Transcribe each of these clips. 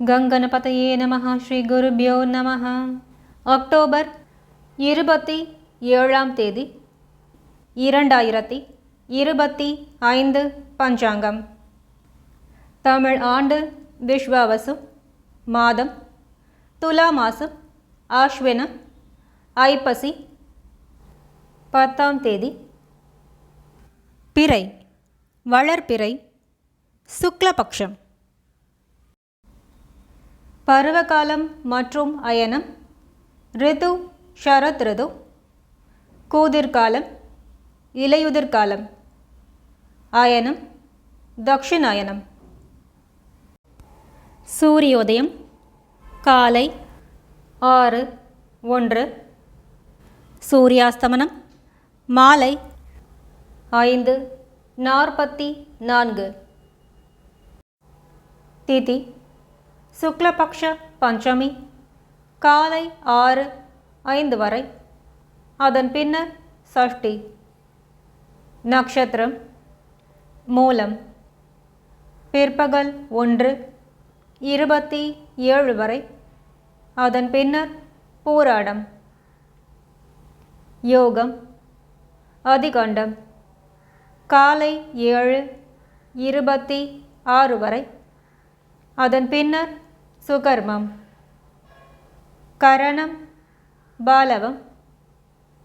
கங்கணபதையே நமः ஸ்ரீ குருபியோ நமः அக்டோபர் இருபத்தி ஏழாம் தேதி இரண்டாயிரத்தி இருபத்தி ஐந்து பஞ்சாங்கம் தமிழ் ஆண்டு விஸ்வாவசு மாதம் துலா மாதம் ஆஷ்வின ஐப்பசி பத்தாம் தேதி பிறை வளர்பிறை சுக்லபக்ஷம் பருவகாலம் மற்றும் அயனம். ரிது ஷரத் ரிது. கூதிர்காலம் இலையுதிர்காலம். அயனம் தக்ஷிணாயனம். சூரியோதயம் காலை ஆறு ஒன்று. சூரியாஸ்தமனம் மாலை ஐந்து நாற்பத்தி நான்கு. திதி சுக்லபக்ஷ பஞ்சமி காலை ஆறு ஐந்து வரை. அதன் பின்னர் சஷ்டி. நட்சத்திரம் மூலம். பிற்பகல் ஒன்று இருபத்தி ஏழு வரை. அதன் பின்னர் போராடம். யோகம். அதிகண்டம். காலை ஏழு இருபத்தி ஆறு வரை. அதன் பின்னர் சுகர்மம். கரணம். பாலவம்.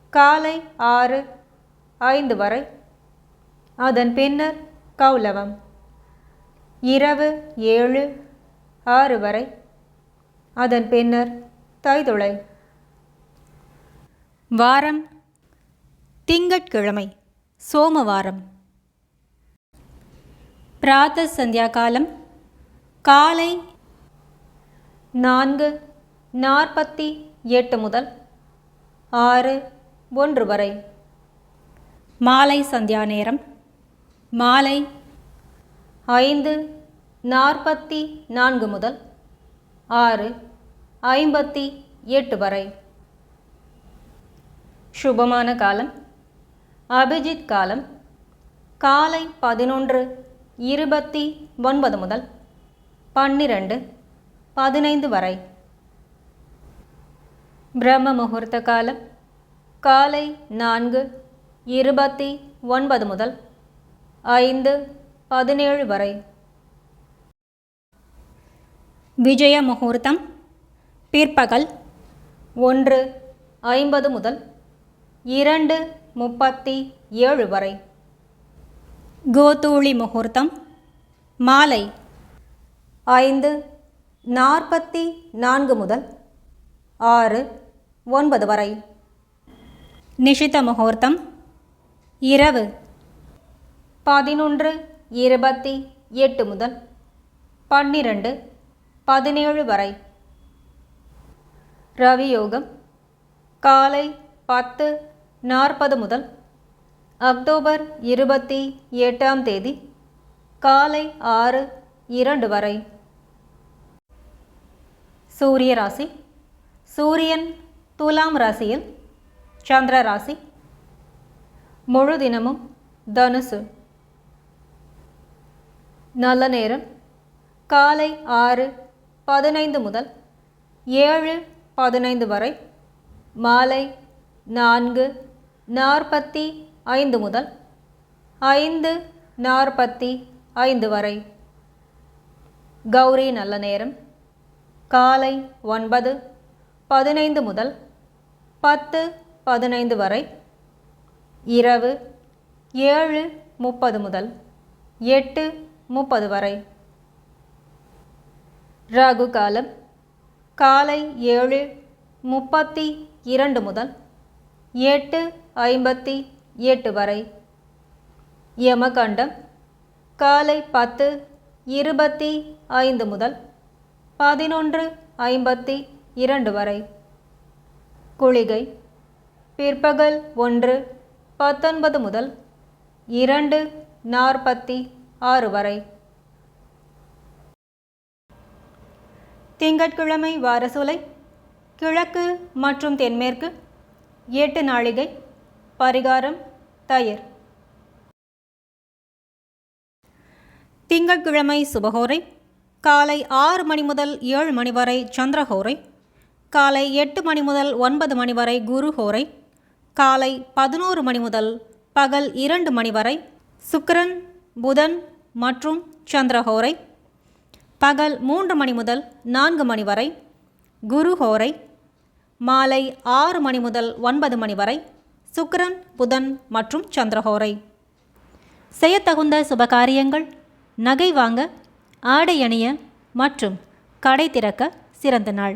காலை ஆறு ஐந்து வரை. அதன் பின்னர் கௌலவம். இரவு ஏழு ஆறு வரை. அதன் பின்னர் தைதுளை. வாரம். திங்கட்கிழமை சோமவாரம். பிராத்த சந்தியா காலம் காலை நான்கு நாற்பத்தி எட்டு முதல் ஆறு ஒன்று வரை. மாலை சந்தியா நேரம். மாலை ஐந்து நாற்பத்தி நான்கு முதல் ஆறு ஐம்பத்தி எட்டு வரை. சுபமான காலம். அபிஜித் காலம். காலை பதினொன்று இருபத்தி ஒன்பது முதல் பன்னிரண்டு. பதினைந்து வரை. பிரம்ம முகூர்த்த காலம் காலை நான்கு இருபத்தி ஒன்பது முதல் ஐந்து பதினேழு வரை. விஜய முகூர்த்தம் பிற்பகல் ஒன்று ஐம்பது முதல் இரண்டு முப்பத்தி ஏழு வரை. கோதூளி முகூர்த்தம் மாலை ஐந்து நாற்பத்தி நான்கு முதல் ஆறு ஒன்பது வரை. நிஷித முகூர்த்தம் இரவு பதினொன்று இருபத்தி எட்டு முதல் பன்னிரண்டு பதினேழு வரை. ரவியோகம் காலை பத்து நாற்பது முதல் அக்டோபர் இருபத்தி எட்டாம் தேதி காலை ஆறு இரண்டு வரை. சூரிய ராசி சூரியன் துலாம் ராசியில் சந்திர ராசி முழு தினமும் தனுசு. நல்ல நேரம் காலை ஆறு பதினைந்து முதல் ஏழு பதினைந்து வரை மாலை நான்கு நாற்பத்தி ஐந்து முதல் ஐந்து நாற்பத்தி ஐந்து வரை. கௌரி நல்ல நேரம். காலை ஒன்பது பதினைந்து முதல் பத்து பதினைந்து வரை. இரவு ஏழு முப்பது முதல் எட்டு முப்பது வரை. ராகு காலம் காலை ஏழு முப்பத்தி இரண்டு முதல் எட்டு ஐம்பத்தி எட்டு வரை. யமகண்டம் காலை பத்து இருபத்தி ஐந்து முதல் பதினொன்று ஐம்பத்தி இரண்டு வரை. குளிகை பிற்பகல் ஒன்று பத்தொன்பது முதல் இரண்டு நாற்பத்தி ஆறு வரை. திங்கட்கிழமை வாரசூலை கிழக்கு மற்றும் தென்மேற்கு எட்டு நாழிகை பரிகாரம் தயிர். திங்கட்கிழமை சுபகோரை காலை ஆறு மணி முதல் ஏழு மணி வரை சந்திரஹோரை காலை எட்டு மணி முதல் ஒன்பது மணி வரை குருஹோரை காலை பதினோரு மணி முதல் பகல் இரண்டு மணி வரை சுக்கரன் புதன் மற்றும் சந்திரஹோரை பகல் மூன்று மணி முதல் நான்கு மணி வரை குருஹோரை மாலை ஆறு மணி முதல் ஒன்பது மணி வரை சுக்கரன் புதன் மற்றும் சந்திரஹோரை. செய்யத்தகுந்த சுபகாரியங்கள் நகை வாங்க ஆடை அணிய மற்றும் கடை திறக்க சிறந்த நாள்.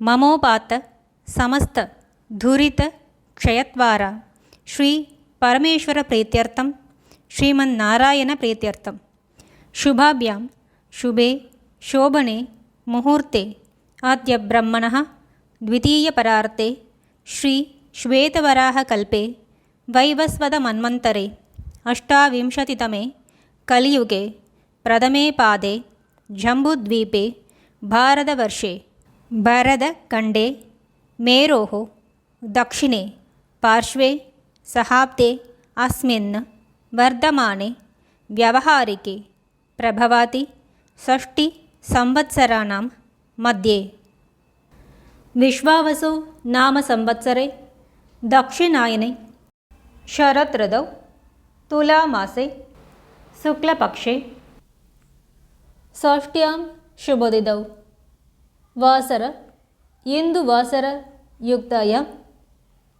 ममोपात समस्त धुरित क्षयत्वार। समस्तधुरितक्षयत्वारा श्रीपरमेश्वरप्रीत्यर्थं श्रीमन्नारायणप्रीत्यर्थं शुभाभ्यां शुभे शोभने मुहूर्ते। अद्य ब्रह्मणः द्वितीयपरार्ते श्रीश्वेतवराहकल्पे वैवस्वतमन्वन्तरे अष्टाविंशतितमे कलियुगे। प्रथमे पादे। जम्बुद्वीपे। भारतवर्षे। भरतखण्डे मेरोः दक्षिणे पार्श्वे सहाब्दे अस्मिन् वर्धमाने व्यवहारिके प्रभवाति षष्टिसंवत्सराणां मध्ये विश्वावसो नाम संवत्सरे दक्षिणायने शरदृतौ तुलामासे शुक्लपक्षे षष्ट्यां शुभदिदौ வாசர இந்து வாசர யுக்தாய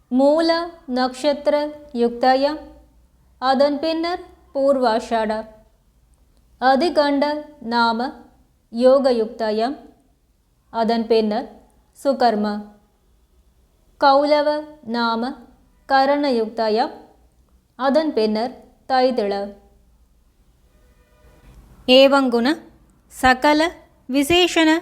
மூல நக்ஷத்திர யுக்தாய அதன் பின்னர் பூர்வாஷாட அதிகண்ட நாம யோக யுக்தாயம். அதன் பின்னர் சுகர்ம. கௌலவ நாம கரண யுக்தாயம். அதன் பின்னர் தைதிள. ஏவங்குண சகல விசேஷண